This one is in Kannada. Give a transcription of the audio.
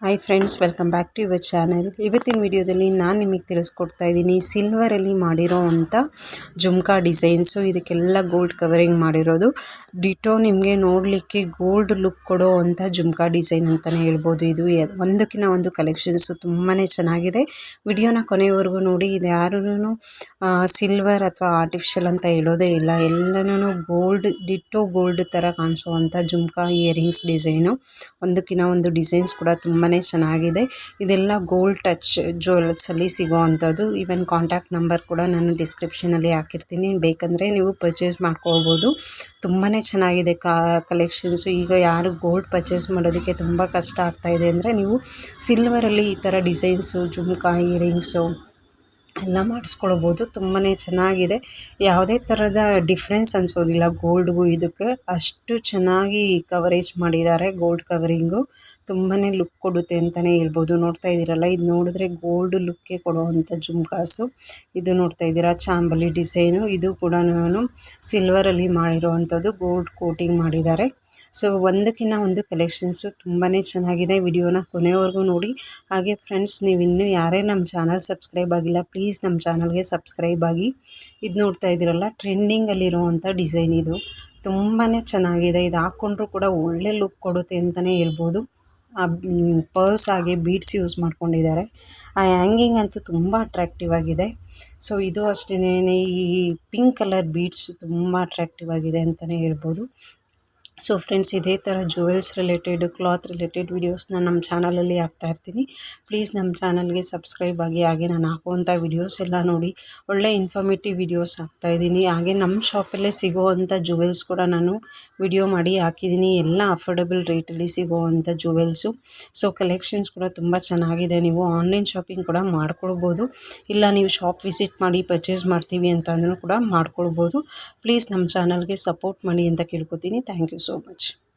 Hi friends welcome back to your channel ಇವತ್ತಿನ ವಿಡಿಯೋದಲ್ಲಿ ನಾನು ನಿಮಗೆ ತಿಳಿಸ್ಕೊಡ್ತಾ ಇದ್ದೀನಿ ಸಿಲ್ವರಲ್ಲಿ ಮಾಡಿರೋ ಅಂಥ ಜುಮ್ಕಾ ಡಿಸೈನ್ಸು ಇದಕ್ಕೆಲ್ಲ ಗೋಲ್ಡ್ ಕವರಿಂಗ್ ಮಾಡಿರೋದು. ಡಿಟೋ ನಿಮಗೆ ನೋಡಲಿಕ್ಕೆ ಗೋಲ್ಡ್ ಲುಕ್ ಕೊಡೋ ಅಂಥ ಜುಮ್ಕಾ ಡಿಸೈನ್ ಅಂತಲೇ ಹೇಳ್ಬೋದು. ಇದು ಒಂದಕ್ಕಿಂತ ಒಂದು ಕಲೆಕ್ಷನ್ಸು ತುಂಬಾ ಚೆನ್ನಾಗಿದೆ. ವಿಡಿಯೋನ ಕೊನೆಯವರೆಗೂ ನೋಡಿ, ಇದು ಯಾರೂ ಸಿಲ್ವರ್ ಅಥವಾ ಆರ್ಟಿಫಿಷಿಯಲ್ ಅಂತ ಹೇಳೋದೇ ಇಲ್ಲ. ಎಲ್ಲನೂ ಗೋಲ್ಡ್ ಡಿಟೋ ಗೋಲ್ಡ್ ಥರ ಕಾಣಿಸುವಂಥ ಜುಮ್ಕಾ ಇಯರಿಂಗ್ಸ್ ಡಿಸೈನು ಒಂದಕ್ಕಿಂತ ಒಂದು ಡಿಸೈನ್ಸ್ ಕೂಡ ತುಂಬಾ ಚೆನ್ನಾಗಿದೆ. ಇದೆಲ್ಲ ಗೋಲ್ಡ್ ಟಚ್ ಜ್ಯುವೆಲ್ಸಲ್ಲಿ ಸಿಗೋ ಅಂಥದ್ದು ಈವನ್ ಕಾಂಟ್ಯಾಕ್ಟ್ ನಂಬರ್ ಕೂಡ ನಾನು ಡಿಸ್ಕ್ರಿಪ್ಷನಲ್ಲಿ ಹಾಕಿರ್ತೀನಿ. ಬೇಕಂದರೆ ನೀವು ಪರ್ಚೇಸ್ ಮಾಡ್ಕೋಬೋದು ತುಂಬಾ ಚೆನ್ನಾಗಿದೆ ಕಲೆಕ್ಷನ್ಸು ಈಗ ಯಾರು ಗೋಲ್ಡ್ ಪರ್ಚೇಸ್ ಮಾಡೋದಕ್ಕೆ ತುಂಬ ಕಷ್ಟ ಆಗ್ತಾ ಇದೆ ಅಂದರೆ ನೀವು ಸಿಲ್ವರಲ್ಲಿ ಈ ಥರ ಡಿಸೈನ್ಸು ಜುಮ್ಕಾ ಇಯರಿಂಗ್ಸು ಎಲ್ಲ ಮಾಡಿಸ್ಕೊಳ್ಬೋದು. ತುಂಬಾ ಚೆನ್ನಾಗಿದೆ. ಯಾವುದೇ ಥರದ ಡಿಫ್ರೆನ್ಸ್ ಅನಿಸೋದಿಲ್ಲ. ಗೋಲ್ಡ್ಗೂ ಇದಕ್ಕೆ ಅಷ್ಟು ಚೆನ್ನಾಗಿ ಕವರೇಜ್ ಮಾಡಿದ್ದಾರೆ. ಗೋಲ್ಡ್ ಕವರಿಂಗು ತುಂಬಾ ಲುಕ್ ಕೊಡುತ್ತೆ ಅಂತಲೇ ಹೇಳ್ಬೋದು. ನೋಡ್ತಾ ಇದ್ದೀರಲ್ಲ, ಇದು ನೋಡಿದ್ರೆ ಗೋಲ್ಡ್ ಲುಕ್ಕೆ ಕೊಡುವಂಥ ಜುಮ್ಕಾಸು. ಇದು ನೋಡ್ತಾ ಇದ್ದೀರಾ, ಚಾಂಬಲಿ ಡಿಸೈನು ಇದು ಕೂಡ ನಾನು ಸಿಲ್ವರಲ್ಲಿ ಮಾಡಿರೋವಂಥದ್ದು ಗೋಲ್ಡ್ ಕೋಟಿಂಗ್ ಮಾಡಿದ್ದಾರೆ. ಸೊ ಒಂದಕ್ಕಿಂತ ಒಂದು ಕಲೆಕ್ಷನ್ಸು ತುಂಬಾ ಚೆನ್ನಾಗಿದೆ ವಿಡಿಯೋನ ಕೊನೆವರೆಗೂ ನೋಡಿ. ಹಾಗೆ ಫ್ರೆಂಡ್ಸ್ ನೀವು ಇನ್ನೂ ಯಾರೇ ನಮ್ಮ ಚಾನಲ್ ಸಬ್ಸ್ಕ್ರೈಬ್ ಆಗಿಲ್ಲ ಪ್ಲೀಸ್ ನಮ್ಮ ಚಾನಲ್ಗೆ ಸಬ್ಸ್ಕ್ರೈಬ್ ಆಗಿ. ಇದು ನೋಡ್ತಾ ಇದ್ದೀರಲ್ಲ ಟ್ರೆಂಡಿಂಗಲ್ಲಿರುವಂಥ ಡಿಸೈನ್ ಇದು. ತುಂಬಾ ಚೆನ್ನಾಗಿದೆ, ಇದು ಹಾಕ್ಕೊಂಡ್ರು ಕೂಡ ಒಳ್ಳೆ ಲುಕ್ ಕೊಡುತ್ತೆ ಅಂತಲೇ ಹೇಳ್ಬೋದು. ಪರ್ಸ್ ಆಗಿ ಬೀಡ್ಸ್ ಯೂಸ್ ಮಾಡ್ಕೊಂಡಿದ್ದಾರೆ. ಆ ಹ್ಯಾಂಗಿಂಗ್ ಅಂತೂ ತುಂಬ ಅಟ್ರ್ಯಾಕ್ಟಿವ್ ಆಗಿದೆ. ಸೊ, ಇದು ಅಷ್ಟೇ ಈ ಪಿಂಕ್ ಕಲರ್ ಬೀಡ್ಸ್ ತುಂಬ ಅಟ್ರ್ಯಾಕ್ಟಿವ್ ಆಗಿದೆ ಅಂತಲೇ ಹೇಳ್ಬೋದು. ಸೊ ಫ್ರೆಂಡ್ಸ್ ಇದೇ ಥರ ಜುವೆಲ್ಸ್ ರಿಲೇಟೆಡ್ ಕ್ಲಾತ್ ರಿಲೇಟೆಡ್ ವೀಡಿಯೋಸ್ನ ನಮ್ಮ ಚಾನಲಲ್ಲಿ ಹಾಕ್ತಾ ಇರ್ತೀನಿ. ಪ್ಲೀಸ್ ನಮ್ಮ ಚಾನಲ್ಗೆ ಸಬ್ಸ್ಕ್ರೈಬ್ ಆಗಿ, ಹಾಗೆ ನಾನು ಹಾಕುವಂಥ ವಿಡಿಯೋಸ್ ಎಲ್ಲ ನೋಡಿ ಒಳ್ಳೆ ಇನ್ಫಾರ್ಮೇಟಿವ್ ವಿಡಿಯೋಸ್ ಹಾಕ್ತಾಯಿದ್ದೀನಿ ಹಾಗೆ ನಮ್ಮ ಶಾಪಲ್ಲೇ ಸಿಗೋವಂಥ ಜುವೆಲ್ಸ್ ಕೂಡ ನಾನು ವಿಡಿಯೋ ಮಾಡಿ ಹಾಕಿದ್ದೀನಿ. ಎಲ್ಲ ಅಫೋರ್ಡಬಲ್ ರೇಟಲ್ಲಿ ಸಿಗೋವಂಥ ಜುವೆಲ್ಸು ಸೊ ಕಲೆಕ್ಷನ್ಸ್ ಕೂಡ ತುಂಬ ಚೆನ್ನಾಗಿದೆ. ನೀವು ಆನ್ಲೈನ್ ಶಾಪಿಂಗ್ ಕೂಡ ಮಾಡ್ಕೊಳ್ಬೋದು. ಇಲ್ಲ ನೀವು ಶಾಪ್ ವಿಸಿಟ್ ಮಾಡಿ ಪರ್ಚೇಸ್ ಮಾಡ್ತೀವಿ ಅಂತ ಕೂಡ ಮಾಡ್ಕೊಳ್ಬೋದು. ಪ್ಲೀಸ್ ನಮ್ಮ ಚಾನಲ್ಗೆ ಸಪೋರ್ಟ್ ಮಾಡಿ ಅಂತ ಕೇಳ್ಕೊತೀನಿ. Thank you so so much.